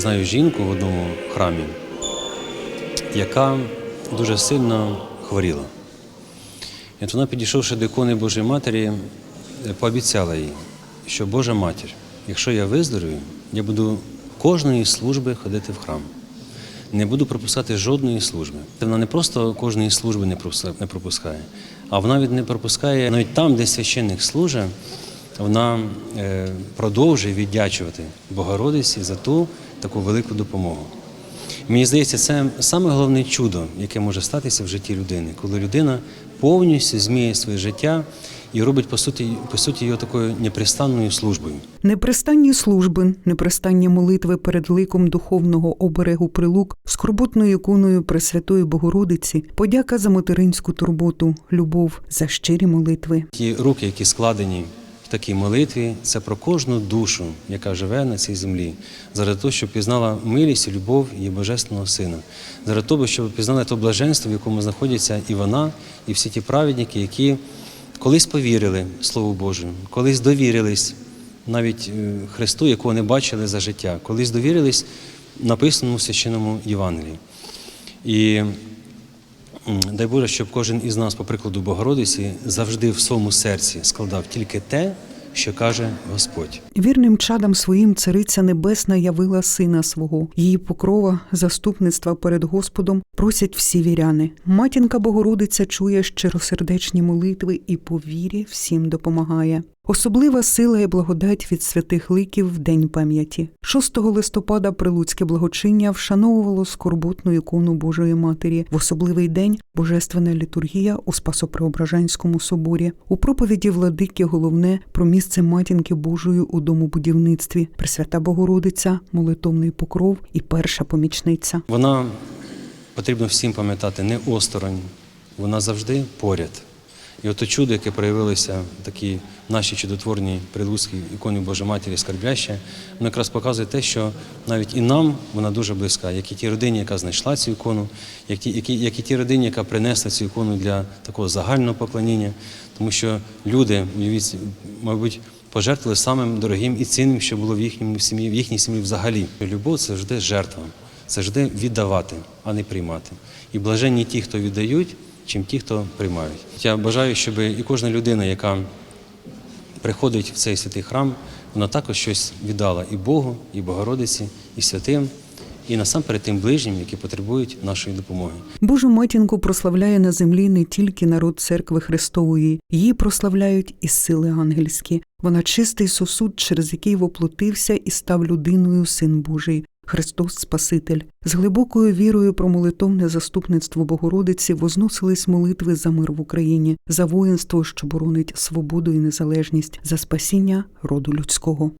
знаю жінку в одному храмі, яка дуже сильно хворіла. І от вона, підійшовши до ікони Божої Матері, пообіцяла їй, що Божа матір, якщо я виздоровію, я буду кожної служби ходити в храм. Не буду пропускати жодної служби. Вона не просто кожної служби не пропускає, а вона навіть не пропускає навіть там, де священник служить, вона е, продовжує віддячувати Богородиці за ту таку велику допомогу. Мені здається, це саме головне чудо, яке може статися в житті людини, коли людина повністю зміє своє життя і робить по суті, по суті його такою непрестанною службою. Непрестанні служби, непрестанні молитви перед ликом духовного оберегу прилук, скорботною іконою Пресвятої Богородиці, подяка за материнську турботу, любов за щирі молитви. Ті руки, які складені такій молитві, це про кожну душу, яка живе на цій землі, заради того, щоб пізнала милість і любов її божественного сина, заради того, щоб пізнала то блаженство, в якому знаходяться і вона, і всі ті праведники, які колись повірили Слову Божому, колись довірились навіть е, Христу, якого не бачили за життя, колись довірились написаному в священному Євангелії. І Дай Боже, щоб кожен із нас, по прикладу Богородиці, завжди в своєму серці складав тільки те, що каже Господь. Вірним чадам своїм Цариця Небесна явила сина свого. Її покрова, заступництва перед Господом просять всі віряни. Матінка Богородиця чує щиросердечні молитви і по вірі всім допомагає. Особлива сила і благодать від святих ликів в День пам'яті. 6 листопада Прилуцьке благочиння вшановувало скорботну ікону Божої Матері в особливий день Божественна літургія у Спасопреображенському соборі. У проповіді владики головне про місце матінки Божої у домобудівництві, Пресвята Богородиця, молитовний покров і перша помічниця. Вона потрібно всім пам'ятати не осторонь, вона завжди поряд. І ото чудо, яке проявилося в такій нашій чудотворній прилуцькій іконі Божої Матері Скарбяще, воно якраз показує те, що навіть і нам вона дуже близька, як і тій родині, яка знайшла цю ікону, як і, як як і тій родині, яка принесла цю ікону для такого загального поклоніння, тому що люди, мабуть, пожертвували самим дорогим і цінним, що було в їхньому сім'ї, в їхній сім'ї взагалі. Любов це завжди жертва, це завжди віддавати, а не приймати. І блаженні ті, хто віддають, чим ті, хто приймають. Я бажаю, щоб і кожна людина, яка приходить в цей святий храм, вона також щось віддала і Богу, і Богородиці, і святим, і насамперед тим ближнім, які потребують нашої допомоги. Божу матінку прославляє на землі не тільки народ церкви Христової, її прославляють і сили ангельські. Вона чистий сосуд, через який воплотився і став людиною Син Божий. Христос Спаситель з глибокою вірою про молитовне заступництво Богородиці возносились молитви за мир в Україні, за воїнство, що боронить свободу і незалежність, за спасіння роду людського.